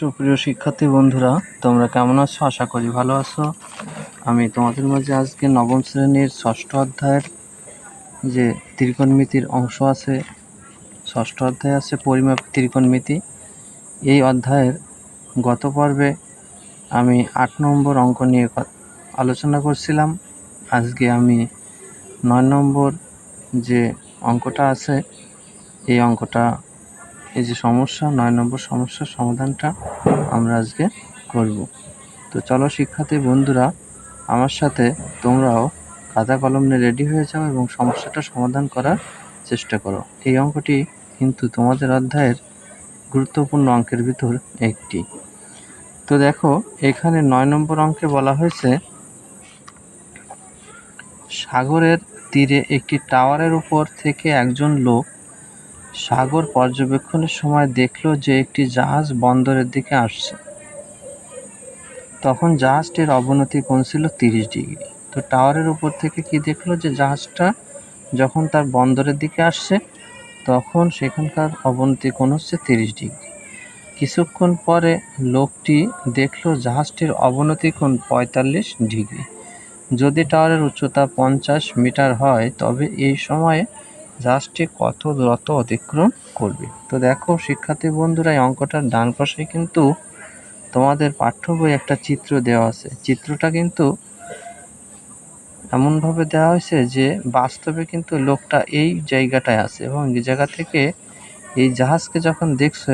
সুপ্রিয় শিক্ষার্থী বন্ধুরা, তোমরা কেমন আছো? আশা করি ভালো আছো। আমি তোমাদের মাঝে আজকে নবম শ্রেণির ষষ্ঠ অধ্যায়ের যে ত্রিকোণমিতির অংশ আছে, ষষ্ঠ অধ্যায় আছে পরিমাপ ত্রিকোণমিতি। এই অধ্যায়ের গত পর্বে আমি আট নম্বর অঙ্ক নিয়ে আলোচনা করছিলাম। আজকে আমি নয় নম্বর যে অঙ্কটা আছে, এই অঙ্কটা এই যে সমস্যা, নয় নম্বর সমস্যার সমাধানটা আমরা আজকে করব। তো চলো শিক্ষার্থী বন্ধুরা, আমার সাথে তোমরাও খাতা কলম নিয়ে রেডি হয়ে যাও এবং সমস্যাটা সমাধান করার চেষ্টা করো। এই অঙ্কটি কিন্তু তোমাদের অধ্যায়ের গুরুত্বপূর্ণ অঙ্কের ভিতর একটি। তো দেখো, এখানে নয় নম্বর অঙ্কে বলা হয়েছে, সাগরের তীরে একটি টাওয়ারের উপর থেকে একজন লোক সাগর পর্যবেক্ষণের সময় দেখল যে একটি জাহাজ বন্দরের দিকে আসছে। তখন জাহাজটির অবনতি কোণ ছিল তিরিশ ডিগ্রি। তো টাওয়ারের উপর থেকে কি দেখল যে জাহাজটা যখন তার বন্দরের দিকে আসছে, তখন সেখানকার অবনতি কোণ হচ্ছে তিরিশ ডিগ্রি। কিছুক্ষণ পরে লোকটি দেখল জাহাজটির অবনতি কোণ পঁয়তাল্লিশ ডিগ্রি। যদি টাওয়ারের উচ্চতা পঞ্চাশ মিটার হয়, তবে এই সময়ে জাহাজটি কত দূরত্ব অতিক্রম করবে? তো দেখো, শিক্ষার্থী বন্ধুরা অঙ্কটার ডান পাশে কিন্তু তোমাদের পাঠ্য বই একটা চিত্র দেওয়া আছে। চিত্রটা কিন্তু এমনভাবে দেওয়া হয়েছে যে, বাস্তবে কিন্তু লোকটা এই জায়গাটায় আছে এবং এই জায়গা থেকে এই জাহাজকে যখন দেখছে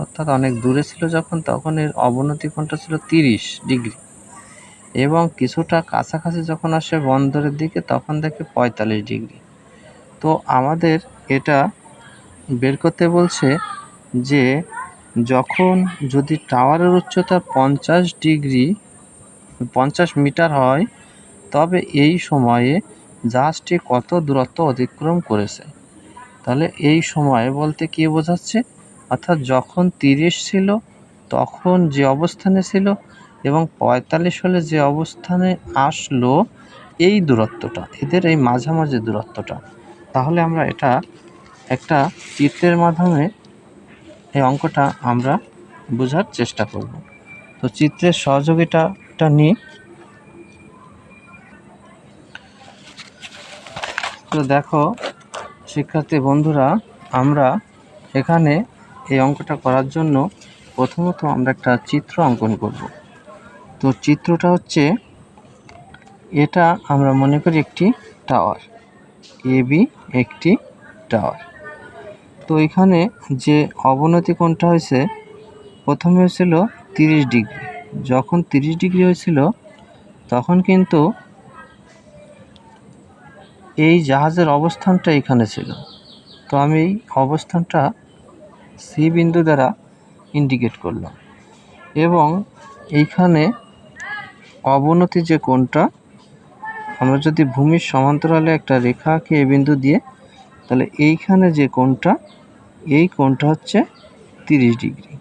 অর্থাৎ অনেক দূরে ছিল যখন, তখন এর অবনতি কোণটা ছিল তিরিশ ডিগ্রি। এবং কিছুটা কাছাকাছি যখন আসে বন্দরের দিকে, তখন দেখে পঁয়তাল্লিশ ডিগ্রি। তো আমাদের এটা বের করতে বলছে যে যখন যদি টাওয়ারের উচ্চতা পঞ্চাশ ডিগ্রি, পঞ্চাশ মিটার হয়, তবে এই সময়ে জাহাজটি কত দূরত্ব অতিক্রম করেছে? তাহলে এই সময়ে বলতে কী বোঝাচ্ছে? অর্থাৎ যখন তিরিশ ছিল, তখন যে অবস্থানে ছিল এবং পঁয়তাল্লিশ হলে যে অবস্থানে আসলো, এই দূরত্বটা, এদের এই মাঝামাঝি দূরত্বটা। তাহলে আমরা এটা একটা চিত্রের মাধ্যমে এই অঙ্কটা আমরা বোঝার চেষ্টা করব। তো চিত্রের সহযোগিতাটা নিই। তো দেখো, শিক্ষার্থী বন্ধুরা, আমরা এখানে এই অঙ্কটা করার জন্য প্রথমত আমরা একটা চিত্র অঙ্কন করব। তো চিত্রটা হচ্ছে, এটা আমরা মনে করি একটি টাওয়ার। এ বি একটি টাওয়ার তো এখানে যে অবনতি কোণটা হয়েছে, প্রথমে হয়েছিল তিরিশ ডিগ্রি। যখন তিরিশ ডিগ্রি হয়েছিল, তখন কিন্তু এই জাহাজের অবস্থানটা এখানে ছিল। তো আমি এই অবস্থানটা সি বিন্দু দ্বারা ইন্ডিকেট করলাম। এবং এইখানে অবনতি যে কোণটা আমরা যদি ভূমির সমান্তরালে একটা রেখা আঁকি এ বিন্দু দিয়ে, তাহলে এইখানে যে কোণটা, এই কোণটা হচ্ছে তিরিশ ডিগ্রি।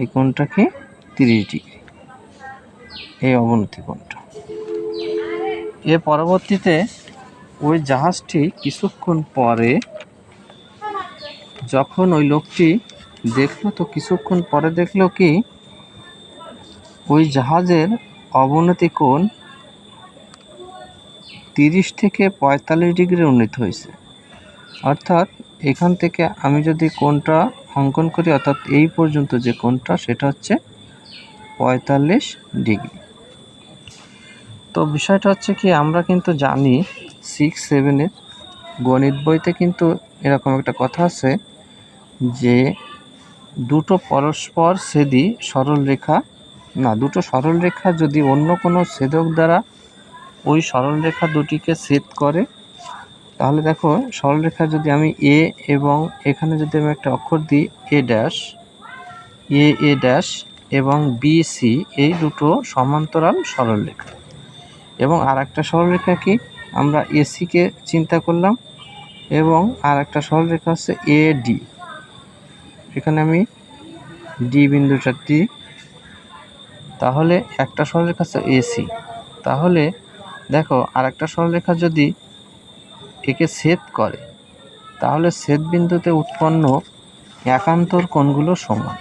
এই কোণটা কি তিরিশ ডিগ্রি। এই অবনতি কোণটা। এর পরবর্তীতে ওই জাহাজটি কিছুক্ষণ পরে, যখন ওই লোকটি দেখল, তো কিছুক্ষণ পরে দেখল কি, ওই জাহাজের অবনতি কোণ তিরিশ থেকে পঁয়তাল্লিশ ডিগ্রি উন্নীত হয়েছে। অর্থাৎ এখান থেকে আমি যদি কোনটা অঙ্কন করি, অর্থাৎ এই পর্যন্ত যে কোনটা সেটা হচ্ছে পঁয়তাল্লিশ ডিগ্রি। তো বিষয়টা হচ্ছে কি, আমরা কিন্তু জানি সিক্স সেভেনের গণিত বইতে কিন্তু এরকম একটা কথা আছে যে দুটো পরস্পর ছেদি সরল রেখা না, দুটো সরল রেখা যদি অন্য কোনো ছেদক দ্বারা ওই সরলরেখা দুটিকে ছেদ করে, তাহলে দেখো সরলরেখা যদি আমি এ এবং এখানে যদি আমি একটা অক্ষর দিই A dash A A dash এবং বি সি এই দুটো সমান্তরাল সরলরেখা। এবং আর একটা সরলরেখা কি? আমরা এসিকে চিন্তা করলাম এবং আর একটা সরলরেখা হচ্ছে এ ডি এখানে আমি ডি বিন্দুটা দিই, তাহলে একটা সরলরেখা হচ্ছে এসি তাহলে দেখো আর একটা সরলরেখা যদি একে ছেদ করে, তাহলে ছেদ বিন্দুতে উৎপন্ন একান্তর কোণগুলো সমান।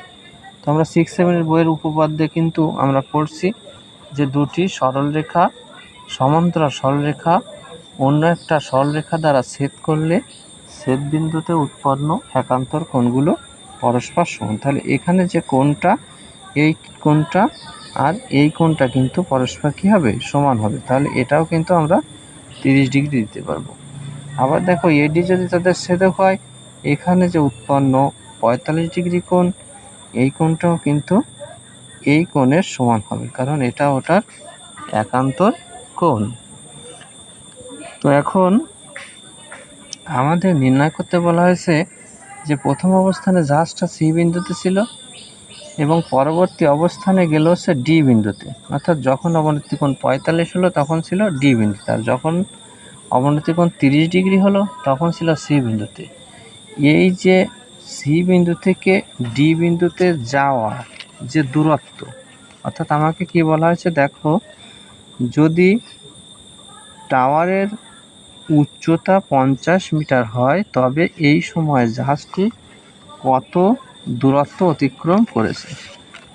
তো আমরা সিক্স সেভেনের বইয়ের উপপাদ্যে কিন্তু আমরা পড়ছি যে দুটি সরলরেখা, সমান্তরাল সরলরেখা, অন্য একটা সরলরেখা দ্বারা ছেদ করলে ছেদ বিন্দুতে উৎপন্ন একান্তর কোণগুলো পরস্পর সমান। তাহলে এখানে যে কোণটা এই কোণটা আর এই কোণটা কিন্তু পরস্পর কী হবে? সমান হবে। তাহলে এটাও কিন্তু আমরা তিরিশ ডিগ্রি দিতে পারব। আবার দেখো এডি যদি তাদের ছেদক হয়, এখানে যে উৎপন্ন পঁয়তাল্লিশ ডিগ্রি কোণ, এই কোণটাও কিন্তু এই কোণের সমান হবে। কারণ এটা ওটার একান্তর কোণ। তো এখন আমাদের নির্ণয় করতে বলা হয়েছে যে প্রথম অবস্থানে জাহাজটা সি বিন্দুতে ছিল এবং পরবর্তী অবস্থানে গেল হচ্ছে ডি বিন্দুতে। অর্থাৎ যখন অবনতি কোণ পঁয়তাল্লিশ হলো, তখন ছিল ডি বিন্দুতে আর যখন অবনতি কোণ তিরিশ ডিগ্রি হলো, তখন ছিল সি বিন্দুতে। এই যে সি বিন্দু থেকে ডি বিন্দুতে যাওয়া যে দূরত্ব, অর্থাৎ আমাকে কি বলা হয়েছে, দেখো, যদি টাওয়ারের উচ্চতা পঞ্চাশ মিটার হয়, তবে এই সময় জাহাজটি কত দূরত্ব অতিক্রম করেছে।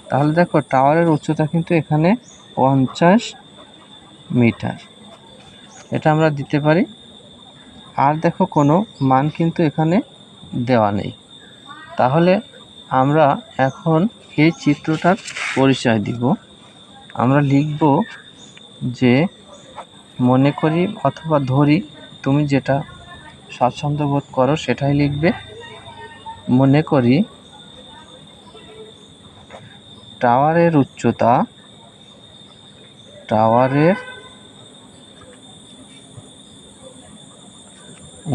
তাহলে দেখো, টাওয়ারের উচ্চতা কিন্তু এখানে পঞ্চাশ মিটার। এটা আমরা দিতে পারি। আর দেখো, কোনো মান কিন্তু এখানে দেওয়া নেই। তাহলে আমরা এখন এই চিত্রটার পরিচয় দিব। আমরা লিখব যে, মনে করি অথবা ধরি, তুমি যেটা স্বাচ্ছন্দ্য বোধ করো সেটাই লিখবে। মনে করি টাওয়ারের উচ্চতা টাওয়ারের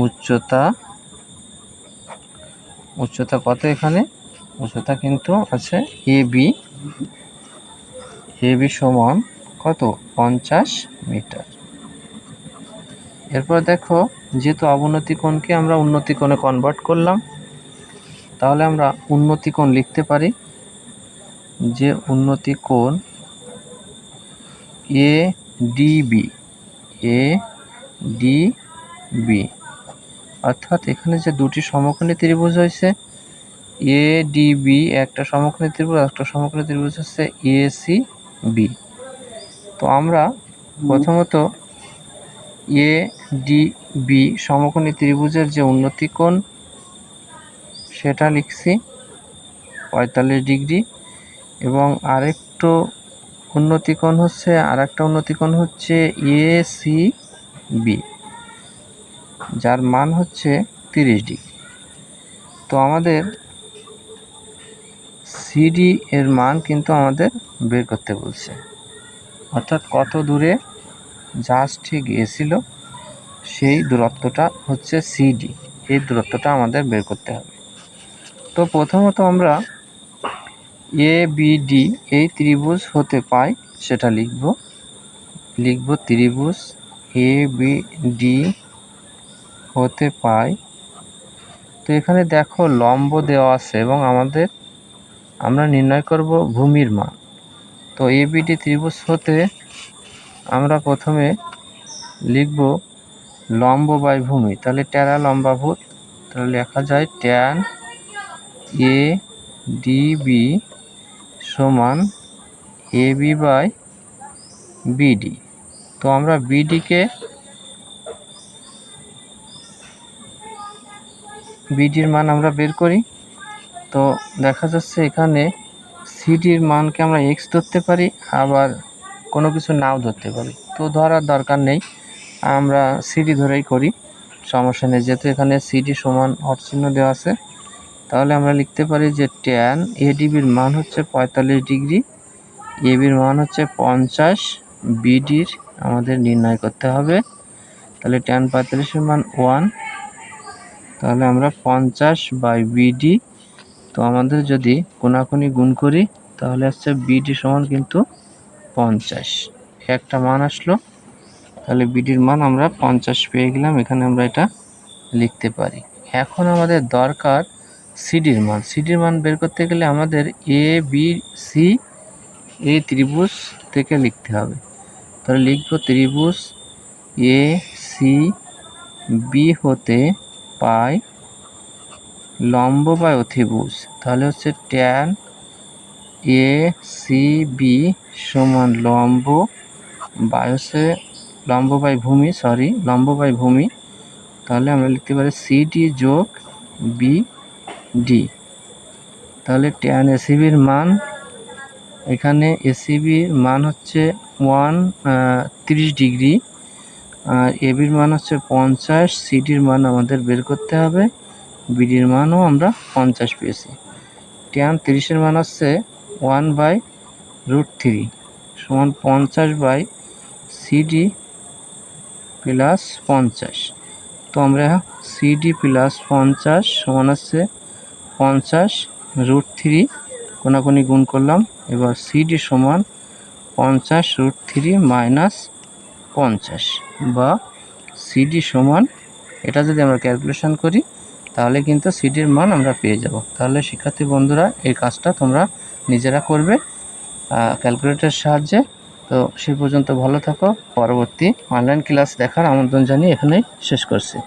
উচ্চতা উচ্চতা কত এখানে? উচ্চতা কিন্তু আছে এ বি এ বি সমান কত? পঞ্চাশ মিটার। এরপর দেখো, যেহেতু অবনতি কোণকে আমরা উন্নতি কোণে কনভার্ট করলাম, তাহলে আমরা উন্নতি কোণ লিখতে পারি। যে উন্নতি কোণ? A DB A D B অর্থাৎ এখানে যে দুটি সমকোণী ত্রিভুজ হয়েছে এ ডিবি একটা সমকোণী ত্রিভুজ একটা সমকোণী ত্রিভুজ হচ্ছে এ সি বি তো আমরা প্রথমত এ ডি বি সমকোণী ত্রিভুজের যে উন্নতি কোণ, সেটা লিখছি, পঁয়তাল্লিশ ডিগ্রি। এবং আরেকটু উন্নতি কোণ হচ্ছে আর একটা উন্নতি কোণ হচ্ছে এ সি বি, যার মান হচ্ছে তিরিশ ডিগ্রি। তো আমাদের সিডি এর মান কিন্তু আমাদের বের করতে বলছে। অর্থাৎ কত দূরে জাহাজটি গিয়েছিল, সেই দূরত্বটা হচ্ছে সিডি এই দূরত্বটা আমাদের বের করতে হবে। তো প্রথমত আমরা এ বিডি এই ত্রিভুজ হতে পাই সেটা লিখব। লিখব ত্রিভুজ এ বি ডি হতে পাই তো এখানে দেখো লম্ব দেওয়া আছে এবং আমাদের, আমরা নির্ণয় করব ভূমির মান। তো এ বিডি ত্রিভুজ হতে আমরা প্রথমে লিখব লম্ব বাই ভূমি। তাহলে ট্যারা লম্বাভূত, তাহলে লেখা যায় ট্যান এ ডিবি সমান এ বি বাই বিডি তো আমরা বিডিকে বিডির মান আমরা বের করি। তো দেখা যাচ্ছে এখানে সিডির মানকে আমরা এক্স ধরতে পারি, আবার কোনো কিছু নাও ধরতে পারি। তো ধরার দরকার নেই, আমরা সিডি ধরেই করি, সমস্যা নেই। যেহেতু এখানে সিডি সমান অর্চিহ্ন দেওয়া আছে তাহলে আমরা লিখতে পারি যে ট্যান এডিবির মান হচ্ছে পঁয়তাল্লিশ ডিগ্রি এবির মান হচ্ছে পঞ্চাশ বিডির আমাদের নির্ণয় করতে হবে। তাহলে ট্যান পঁয়তাল্লিশের মান ওয়ান তাহলে আমরা পঞ্চাশ বাই বিডি তো আমাদের যদি কোনাকুনি গুণ করি, তাহলে হচ্ছে বিডি সমান কিন্তু পঞ্চাশ। একটা মান আসলো, তাহলে বিডির মান আমরা পঞ্চাশ পেয়ে গেলাম, এখানে আমরা এটা লিখতে পারি। এখন আমাদের দরকার সিডির মান। সিডির মান বের করতে গেলে আমাদের এ বি সি এই ত্রিভুজ থেকে লিখতে হবে। তাহলে লিখব ত্রিভুজ এ সি বি হতে পাই লম্ব বা অতিভুজ। তাহলে হচ্ছে ট্যান এ সি বি সমান লম্ব হচ্ছে লম্ব বাই ভূমি সরি লম্ব বাই ভূমি। তাহলে আমরা লিখতে পারি সিডি যোগ বি ডি তাহলে ট্যান এসিবির মান, এখানে এসিবির মান হচ্ছে ওয়ান তিরিশ ডিগ্রি, আর এবির মান হচ্ছে পঞ্চাশ সিডির মান আমাদের বের করতে হবে বিডির মানও আমরা পঞ্চাশ পেয়েছি। ট্যান তিরিশের মান হচ্ছে ওয়ান বাই রুট থ্রি সমান পঞ্চাশ বাই সিডি প্লাস পঞ্চাশ। তো আমরা সিডি প্লাস পঞ্চাশ সমান হচ্ছে পঞ্চাশ রুট থ্রি কোনাকুনি গুণ করলাম। এবার সিডি সমান পঞ্চাশ রুট থ্রি মাইনাস পঞ্চাশ বা সিডি সমান, এটা যদি আমরা ক্যালকুলেশন করি, তাহলে কিন্তু সিডির মান আমরা পেয়ে যাব। তাহলে শিক্ষার্থী বন্ধুরা, এই কাজটা তোমরা নিজেরা করবে ক্যালকুলেটরের সাহায্যে। তো সে পর্যন্ত ভালো থাকো। পরবর্তী অনলাইন ক্লাস দেখার আমন্ত্রণ জানিয়ে এখানেই শেষ করছি।